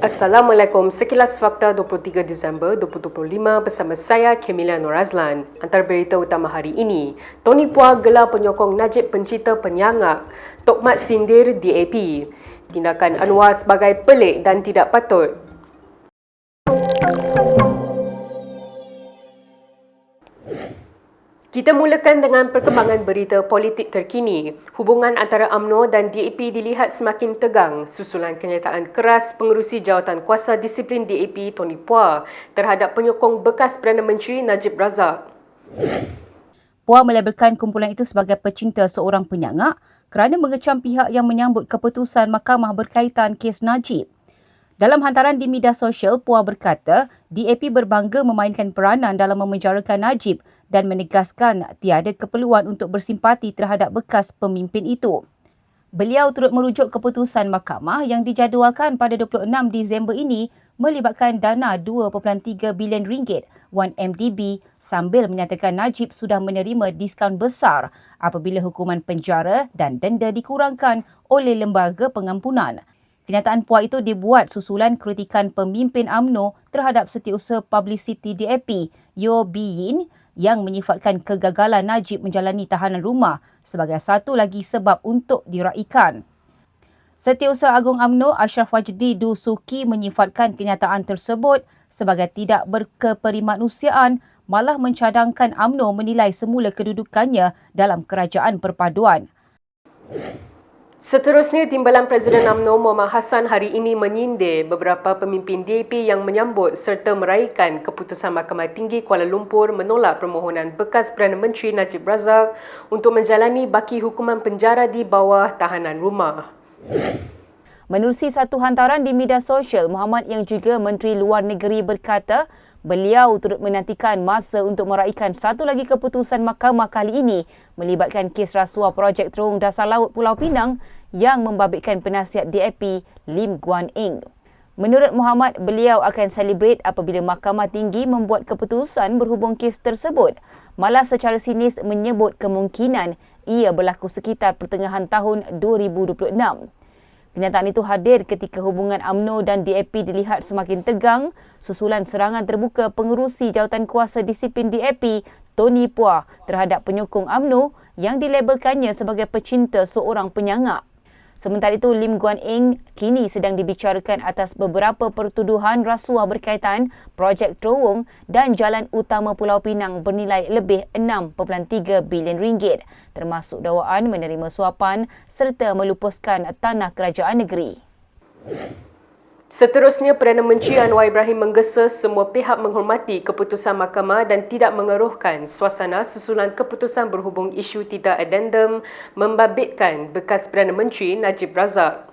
Assalamualaikum. Sekilas fakta 23 Disember 2025 bersama saya Kemilia Norazlan. Antara berita utama hari ini, Tony Pua gelar penyokong Najib pencipta penyangak, Tokmat sindir DAP. Tindakan Anwar sebagai pelik dan tidak patut. Kita mulakan dengan perkembangan berita politik terkini. Hubungan antara AMNO dan DAP dilihat semakin tegang susulan kenyataan keras pengerusi jawatan kuasa disiplin DAP Tony Pua terhadap penyokong bekas Perdana Menteri Najib Razak. Puan melabelkan kumpulan itu sebagai pecinta seorang penyangak kerana mengecam pihak yang menyambut keputusan mahkamah berkaitan kes Najib. Dalam hantaran di media sosial, Puan berkata DAP berbangga memainkan peranan dalam memenjarakan Najib dan menegaskan tiada keperluan untuk bersimpati terhadap bekas pemimpin itu. Beliau turut merujuk keputusan mahkamah yang dijadualkan pada 26 Disember ini melibatkan dana 2.3 bilion ringgit 1MDB sambil menyatakan Najib sudah menerima diskaun besar apabila hukuman penjara dan denda dikurangkan oleh lembaga pengampunan. Kenyataan puak itu dibuat susulan kritikan pemimpin AMNO terhadap setiausaha publicity DAP, Yo Biyin, yang menyifatkan kegagalan Najib menjalani tahanan rumah sebagai satu lagi sebab untuk diraikan. Setiausaha Agung AMNO Ashraf Wajdi Dusuki menyifatkan kenyataan tersebut sebagai tidak berkeperimanusiaan malah mencadangkan AMNO menilai semula kedudukannya dalam kerajaan perpaduan. Seterusnya, Timbalan Presiden UMNO Muhammad Hassan hari ini menyindir beberapa pemimpin DAP yang menyambut serta meraihkan keputusan Mahkamah Tinggi Kuala Lumpur menolak permohonan bekas Perdana Menteri Najib Razak untuk menjalani baki hukuman penjara di bawah tahanan rumah. Menerusi satu hantaran di media sosial, Muhammad yang juga Menteri Luar Negeri berkata Beliau turut menantikan masa untuk meraihkan satu lagi keputusan mahkamah kali ini melibatkan kes rasuah projek terowong dasar laut Pulau Pinang yang membabitkan penasihat DAP Lim Guan Eng. Menurut Muhammad, beliau akan celebrate apabila mahkamah tinggi membuat keputusan berhubung kes tersebut. Malah secara sinis menyebut kemungkinan ia berlaku sekitar pertengahan tahun 2026. Kenyataan itu hadir ketika hubungan AMNO dan DAP dilihat semakin tegang susulan serangan terbuka pengerusi jawatan kuasa disiplin DAP Tony Pua terhadap penyokong AMNO yang dilabelkannya sebagai pecinta seorang penyangak. Sementara itu, Lim Guan Eng kini sedang dibicarakan atas beberapa pertuduhan rasuah berkaitan projek terowong dan jalan utama Pulau Pinang bernilai lebih 6.3 bilion ringgit termasuk dakwaan menerima suapan serta melupuskan tanah kerajaan negeri. Seterusnya, Perdana Menteri Anwar Ibrahim menggesa semua pihak menghormati keputusan mahkamah dan tidak mengeruhkan suasana susulan keputusan berhubung isu tidak addendum membabitkan bekas Perdana Menteri Najib Razak.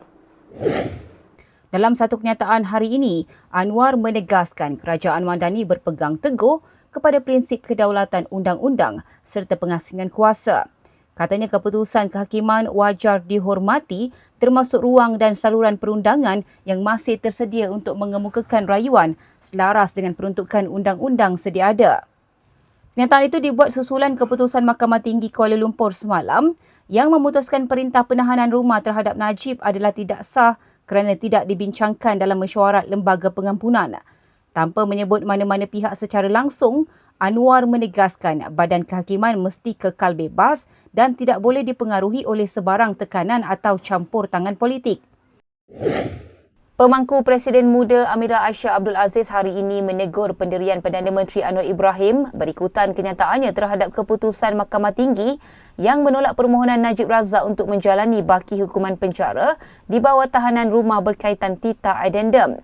Dalam satu kenyataan hari ini, Anwar menegaskan kerajaan Madani berpegang teguh kepada prinsip kedaulatan undang-undang serta pengasingan kuasa. Katanya keputusan kehakiman wajar dihormati termasuk ruang dan saluran perundangan yang masih tersedia untuk mengemukakan rayuan selaras dengan peruntukan undang-undang sedia ada. Kenyataan itu dibuat susulan keputusan Mahkamah Tinggi Kuala Lumpur semalam yang memutuskan perintah penahanan rumah terhadap Najib adalah tidak sah kerana tidak dibincangkan dalam mesyuarat lembaga pengampunan. Tanpa menyebut mana-mana pihak secara langsung, Anwar menegaskan badan kehakiman mesti kekal bebas dan tidak boleh dipengaruhi oleh sebarang tekanan atau campur tangan politik. Pemangku Presiden Muda Amira Aisyah Abdul Aziz hari ini menegur pendirian Perdana Menteri Anwar Ibrahim berikutan kenyataannya terhadap keputusan Mahkamah Tinggi yang menolak permohonan Najib Razak untuk menjalani baki hukuman penjara di bawah tahanan rumah berkaitan tita addendum.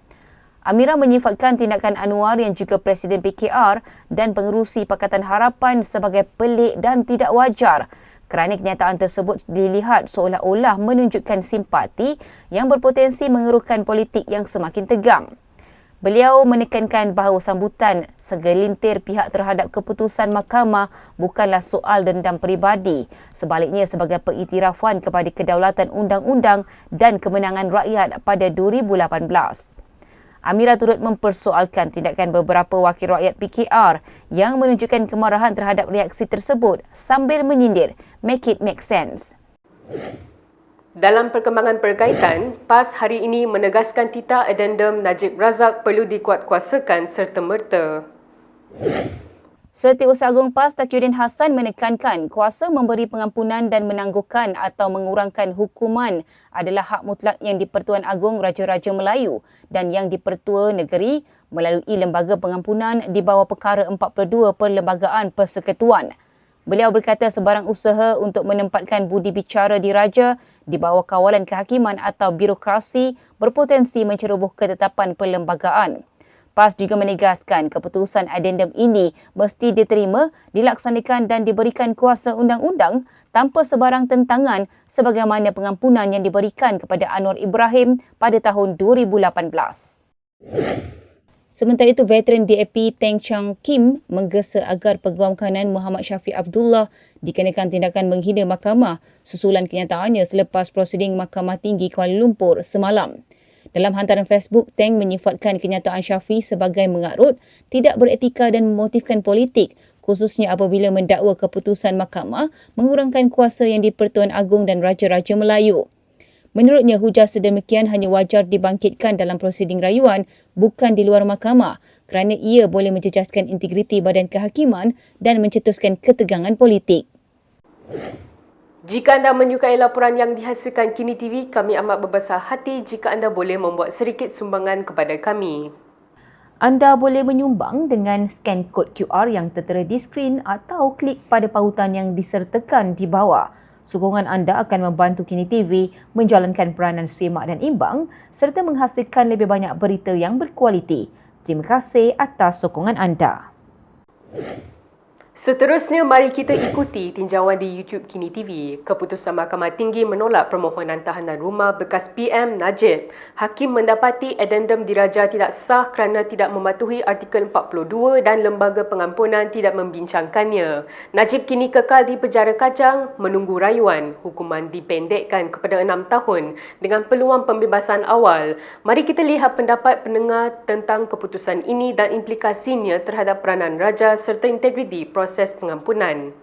Amira menyifatkan tindakan Anwar yang juga Presiden PKR dan pengerusi Pakatan Harapan sebagai pelik dan tidak wajar kerana kenyataan tersebut dilihat seolah-olah menunjukkan simpati yang berpotensi mengeruhkan politik yang semakin tegang. Beliau menekankan bahawa sambutan segelintir pihak terhadap keputusan mahkamah bukanlah soal dendam peribadi, sebaliknya sebagai pengiktirafan kepada kedaulatan undang-undang dan kemenangan rakyat pada 2018. Amira turut mempersoalkan tindakan beberapa wakil rakyat PKR yang menunjukkan kemarahan terhadap reaksi tersebut sambil menyindir make it make sense. Dalam perkembangan berkaitan, PAS hari ini menegaskan tita addendum Najib Razak perlu dikuatkuasakan serta-merta. Setiausaha Agung PAS Takyuddin Hassan menekankan kuasa memberi pengampunan dan menangguhkan atau mengurangkan hukuman adalah hak mutlak yang di-Pertuan Agong Raja-Raja Melayu dan yang di-Pertua Negeri melalui Lembaga Pengampunan di bawah Perkara 42 Perlembagaan Persekutuan. Beliau berkata sebarang usaha untuk menempatkan budi bicara di Raja di bawah kawalan kehakiman atau birokrasi berpotensi menceroboh ketetapan perlembagaan. PAS juga menegaskan keputusan adendum ini mesti diterima, dilaksanakan dan diberikan kuasa undang-undang tanpa sebarang tentangan sebagaimana pengampunan yang diberikan kepada Anwar Ibrahim pada tahun 2018. Sementara itu, veteran DAP Teng Chang Kim menggesa agar peguam kanan Muhammad Syafiq Abdullah dikenakan tindakan menghina mahkamah susulan kenyataannya selepas prosiding Mahkamah Tinggi Kuala Lumpur semalam. Dalam hantaran Facebook, Teng menyifatkan kenyataan Syafi sebagai mengarut, tidak beretika dan memotifkan politik, khususnya apabila mendakwa keputusan mahkamah mengurangkan kuasa yang di-Pertuan Agong dan Raja-Raja Melayu. Menurutnya, hujah sedemikian hanya wajar dibangkitkan dalam prosiding rayuan, bukan di luar mahkamah, kerana ia boleh menjejaskan integriti badan kehakiman dan mencetuskan ketegangan politik. Jika anda menyukai laporan yang dihasilkan Kini TV, kami amat berbesar hati jika anda boleh membuat sedikit sumbangan kepada kami. Anda boleh menyumbang dengan scan kod QR yang tertera di skrin atau klik pada pautan yang disertakan di bawah. Sokongan anda akan membantu Kini TV menjalankan peranan semak dan imbang serta menghasilkan lebih banyak berita yang berkualiti. Terima kasih atas sokongan anda. Seterusnya, mari kita ikuti tinjauan di YouTube Kini TV. Keputusan Mahkamah Tinggi menolak permohonan tahanan rumah bekas PM Najib. Hakim mendapati addendum diraja tidak sah kerana tidak mematuhi artikel 42 dan lembaga pengampunan tidak membincangkannya. Najib kini kekal di penjara kacang menunggu rayuan. Hukuman dipendekkan kepada enam tahun dengan peluang pembebasan awal. Mari kita lihat pendapat pendengar tentang keputusan ini dan implikasinya terhadap peranan raja serta integriti proses pengampunan.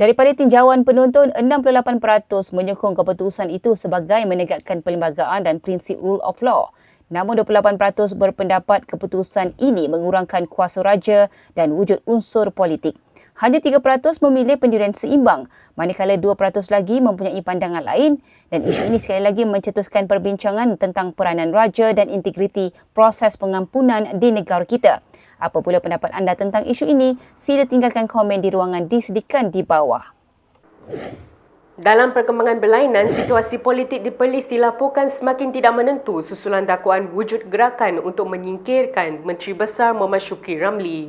Daripada tinjauan penonton, 68% menyokong keputusan itu sebagai menegakkan perlembagaan dan prinsip rule of law. Namun 28% berpendapat keputusan ini mengurangkan kuasa raja dan wujud unsur politik. Hanya 3% memilih pendirian seimbang, manakala 2% lagi mempunyai pandangan lain dan isu ini sekali lagi mencetuskan perbincangan tentang peranan raja dan integriti proses pengampunan di negara kita. Apa pula pendapat anda tentang isu ini? Sila tinggalkan komen di ruangan disediakan di bawah. Dalam perkembangan berlainan, situasi politik di Perlis dilaporkan semakin tidak menentu susulan dakwaan wujud gerakan untuk menyingkirkan Menteri Besar Muhammad Ramli.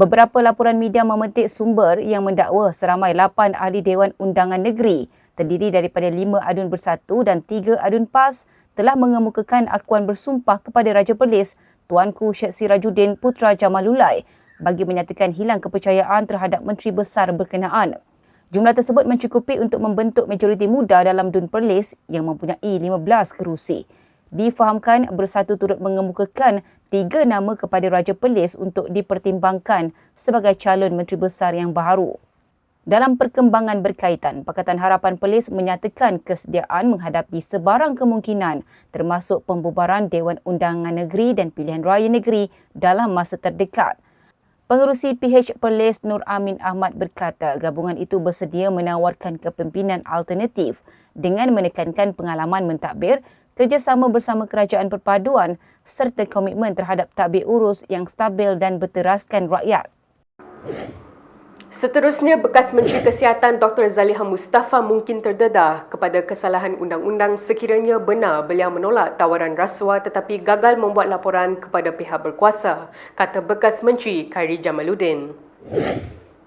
Beberapa laporan media memetik sumber yang mendakwa seramai 8 ahli Dewan Undangan Negeri terdiri daripada 5 adun bersatu dan 3 adun PAS telah mengemukakan akuan bersumpah kepada Raja Perlis Tuanku Syed Sirajuddin Putra Jamalulai bagi menyatakan hilang kepercayaan terhadap menteri besar berkenaan. Jumlah tersebut mencukupi untuk membentuk majoriti muda dalam Dun Perlis yang mempunyai 15 kerusi. Difahamkan bersatu turut mengemukakan tiga nama kepada Raja Perlis untuk dipertimbangkan sebagai calon menteri besar yang baru. Dalam perkembangan berkaitan, Pakatan Harapan Perlis menyatakan kesediaan menghadapi sebarang kemungkinan termasuk pembubaran Dewan Undangan Negeri dan Pilihan Raya Negeri dalam masa terdekat. Pengerusi PH Perlis Nur Amin Ahmad berkata gabungan itu bersedia menawarkan kepimpinan alternatif dengan menekankan pengalaman mentadbir, kerjasama bersama kerajaan perpaduan serta komitmen terhadap tadbir urus yang stabil dan berteraskan rakyat. Seterusnya, bekas Menteri Kesihatan Dr. Zaliha Mustafa mungkin terdedah kepada kesalahan undang-undang sekiranya benar beliau menolak tawaran rasuah tetapi gagal membuat laporan kepada pihak berkuasa, kata bekas Menteri Khairi Jamaluddin.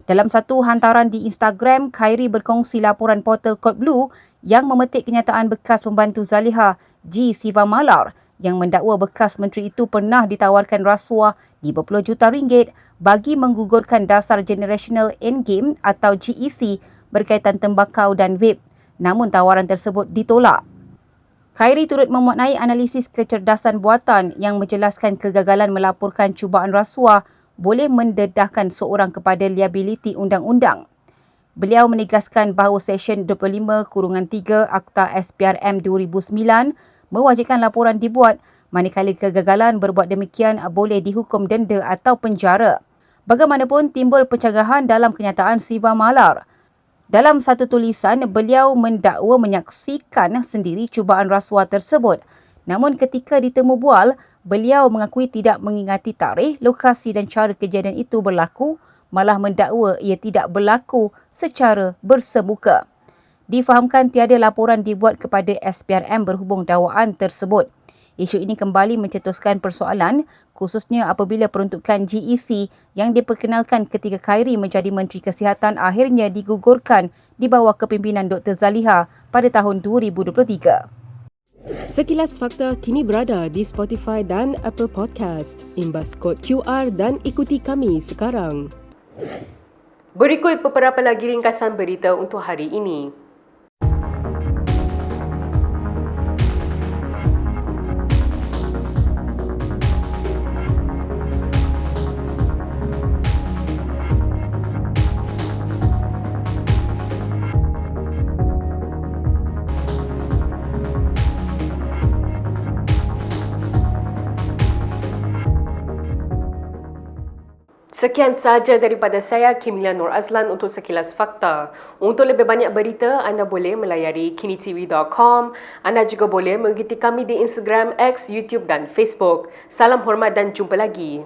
Dalam satu hantaran di Instagram, Khairi berkongsi laporan portal Code Blue yang memetik kenyataan bekas pembantu Zaliha, G. Siva Malar, yang mendakwa bekas menteri itu pernah ditawarkan rasuah 50 juta ringgit bagi menggugurkan dasar Generational Endgame atau GEC berkaitan tembakau dan vape. Namun tawaran tersebut ditolak. Khairi turut memaknai analisis kecerdasan buatan yang menjelaskan kegagalan melaporkan cubaan rasuah boleh mendedahkan seorang kepada liabiliti undang-undang. Beliau menegaskan bahawa Seksyen 25 kurungan 3 Akta SPRM 2009 mewajibkan laporan dibuat manakala kegagalan berbuat demikian boleh dihukum denda atau penjara. Bagaimanapun timbul pencagahan dalam kenyataan Siva Malar. Dalam satu tulisan, beliau mendakwa menyaksikan sendiri cubaan rasuah tersebut. Namun ketika ditemu bual, beliau mengakui tidak mengingati tarikh, lokasi dan cara kejadian itu berlaku, malah mendakwa ia tidak berlaku secara bersemuka. Difahamkan tiada laporan dibuat kepada SPRM berhubung dakwaan tersebut. Isu ini kembali mencetuskan persoalan khususnya apabila peruntukan GEC yang diperkenalkan ketika Khairi menjadi Menteri Kesihatan akhirnya digugurkan di bawah kepimpinan Dr. Zaliha pada tahun 2023. Sekilas Fakta kini berada di Spotify dan Apple Podcast. Imbas kod QR dan ikuti kami sekarang. Berikut beberapa lagi ringkasan berita untuk hari ini. Sekian sahaja daripada saya Kimilia Nur Azlan untuk sekilas fakta. Untuk lebih banyak berita, anda boleh melayari kinitv.com. Anda juga boleh mengikuti kami di Instagram, X, YouTube dan Facebook. Salam hormat dan jumpa lagi.